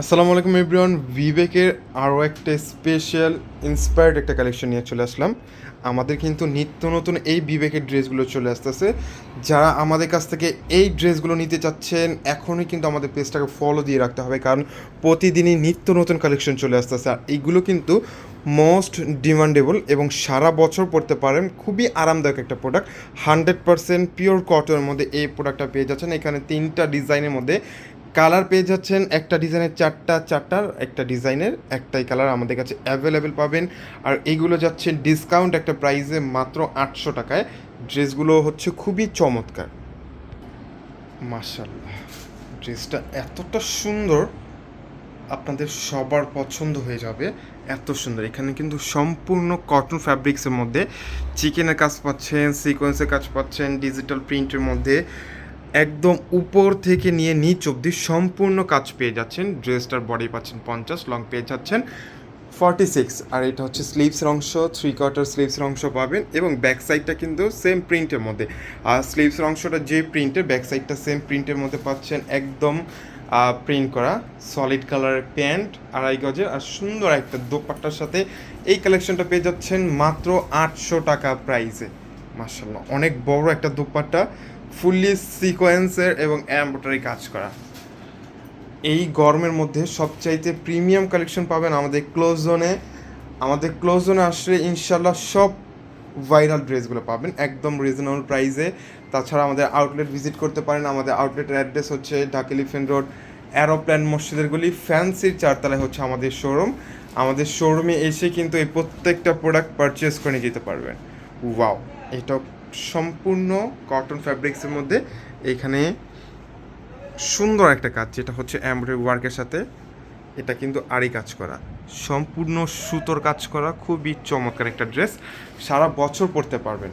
আসসালামু আলাইকুম এভরিওয়ান, বিবেকের আরও একটা স্পেশাল ইন্সপায়ার্ড একটা কালেকশন নিয়ে চলে আসলাম। আমাদের কিন্তু নিত্য নতুন এই বিবেকের ড্রেসগুলো চলে আসতেছে। যারা আমাদের কাছ থেকে এই ড্রেসগুলো নিতে চাচ্ছেন, এখনই কিন্তু আমাদের পেজটাকে ফলো দিয়ে রাখতে হবে, কারণ প্রতিদিনই নিত্য নতুন কালেকশন চলে আসতেছে। আর এইগুলো কিন্তু মোস্ট ডিমান্ডেবল এবং সারা বছর পড়তে পারেন, খুবই আরামদায়ক একটা প্রোডাক্ট হান্ড্রেড পারসেন্ট পিওর কটনের মধ্যে এই প্রোডাক্টটা পেয়ে যাচ্ছেন। এখানে তিনটা ডিজাইনের মধ্যে কালার পেয়ে যাচ্ছেন একটা ডিজাইনের চারটা চারটার, একটা ডিজাইনের একটাই কালার আমাদের কাছে অ্যাভেলেবেল পাবেন। আর এইগুলো যাচ্ছে ডিসকাউন্ট একটা প্রাইসে মাত্র আটশো টাকায়। ড্রেসগুলো হচ্ছে খুবই চমৎকার। মাশাল্লাহ ড্রেসটা এতটা সুন্দর, আপনাদের সবার পছন্দ হয়ে যাবে। এত সুন্দর, এখানে কিন্তু সম্পূর্ণ কটন ফ্যাব্রিক্সের মধ্যে। চিকেনের কাজ পাচ্ছেন সিকোয়েন্সের কাজ পাচ্ছেন ডিজিটাল প্রিন্টের মধ্যে। একদম উপর থেকে নিয়ে নিচ অবধি সম্পূর্ণ কাজ পেয়ে যাচ্ছেন। ড্রেসটার বডি পাচ্ছেন পঞ্চাশ লং পেয়ে যাচ্ছেন ফর্টি সিক্স আর এটা হচ্ছে স্লিভসের অংশ থ্রি কোয়ার্টার স্লিভসের অংশ পাবেন এবং ব্যাক সাইডটা কিন্তু সেম প্রিন্টের মধ্যে। আর স্লিভসের অংশটা যে প্রিন্টের ব্যাক সাইডটা সেম প্রিন্টের মধ্যে পাচ্ছেন একদম প্রিন্ট করা সলিড কালারের প্যান্ট আড়াই গজের। আর সুন্দর একটা দোপাট্টার সাথে এই কালেকশনটা পেয়ে যাচ্ছেন মাত্র আটশো টাকা প্রাইসে মার্শাল্লাহ অনেক বড় একটা দোপাট্টা। ফুললি সিকোয়েন্সের এবং এম্ব্রয়ডারি কাজ করা। এই গরমের মধ্যে সবচাইতে প্রিমিয়াম কালেকশন পাবেন আমাদের ক্লোজ জোনে। আমাদের ক্লোজ জোনে আসলে ইনশাল্লাহ সব ভাইরাল ড্রেসগুলো পাবেন, একদম রিজনেবল প্রাইসে তাছাড়া আমাদের আউটলেট ভিজিট করতে পারেন, আমাদের আউটলেটের অ্যাড্রেস হচ্ছে ঢাকা এলিফেন্ট রোড অ্যারোপ্ল্যান মসজিদের গলি ফ্যান্সির চারতলায় হচ্ছে আমাদের শোরুম আমাদের শোরুমে এসে কিন্তু এই প্রত্যেকটা প্রোডাক্ট পারচেস করে নিয়ে যেতে পারবেন। ওয়াও এটা সম্পূর্ণ কটন ফ্যাব্রিক্সের মধ্যে এখানে সুন্দর একটা কাজ, যেটা হচ্ছে এমব্রয়ডারি ওয়ার্কের সাথে, এটা কিন্তু আরই কাজ করা। সম্পূর্ণ সুতোর কাজ করা, খুবই চমৎকার একটা ড্রেস সারা বছর পরতে পারবেন।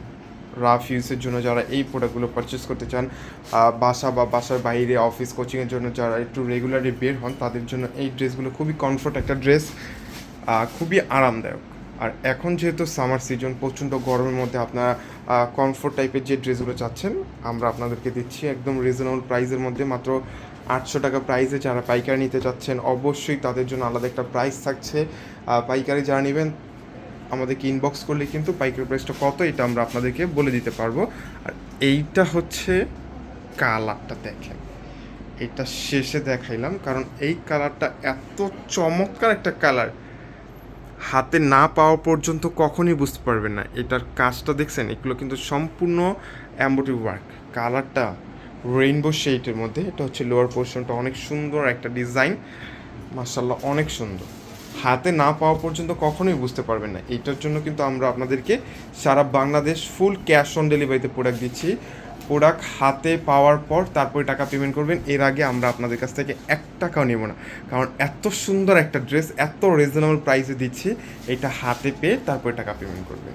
রাফ ইউজের জন্য যারা এই প্রোডাক্টগুলো পারচেস করতে চান বাসা বা বাসার বাইরে অফিস কোচিংয়ের জন্য যারা একটু রেগুলারলি বের হন, তাদের জন্য এই ড্রেসগুলো খুবই কমফোর্ট একটা ড্রেস খুবই আরামদায়ক। আর এখন যেহেতু সামার সিজন প্রচণ্ড গরমের মধ্যে আপনারা কমফোর্ট টাইপের যে ড্রেসগুলো চাচ্ছেন, আমরা আপনাদেরকে দিচ্ছি একদম রিজনেবল প্রাইসের মধ্যে মাত্র আটশো টাকা প্রাইসে যারা পাইকারি নিতে চাচ্ছেন, অবশ্যই তাদের জন্য আলাদা একটা প্রাইস থাকছে। পাইকারি যারা নেবেন আমাদেরকে ইনবক্স করলে কিন্তু পাইকারি প্রাইসটা কত এটা আমরা আপনাদেরকে বলে দিতে পারব। আর এইটা হচ্ছে কালারটা দেখেন। এটা শেষে দেখাইলাম, কারণ এই কালারটা এত চমৎকার একটা কালার হাতে না পাওয়া পর্যন্ত কখনই বুঝতে পারবেন না। এটার কাজটা দেখছেন, এগুলো কিন্তু সম্পূর্ণ অ্যাম্বোটি ওয়ার্ক। কালারটা রেইনবো শেডের মধ্যে, এটা হচ্ছে লোয়ার পোর্শনটা অনেক সুন্দর একটা ডিজাইন মার্শাল্লাহ অনেক সুন্দর। হাতে না পাওয়া পর্যন্ত কখনোই বুঝতে পারবেন না। এটার জন্য কিন্তু আমরা আপনাদেরকে সারা বাংলাদেশ ফুল ক্যাশ অন ডেলিভারিতে প্রোডাক্ট দিচ্ছি। প্রোডাক্ট হাতে পাওয়ার পর তারপরে টাকা পেমেন্ট করবেন, এর আগে আমরা আপনাদের কাছ থেকে এক টাকাও নেব না। কারণ এত সুন্দর একটা ড্রেস, এত রিজনেবল প্রাইসে দিচ্ছি, এটা হাতে পেয়ে তারপরে টাকা পেমেন্ট করবেন।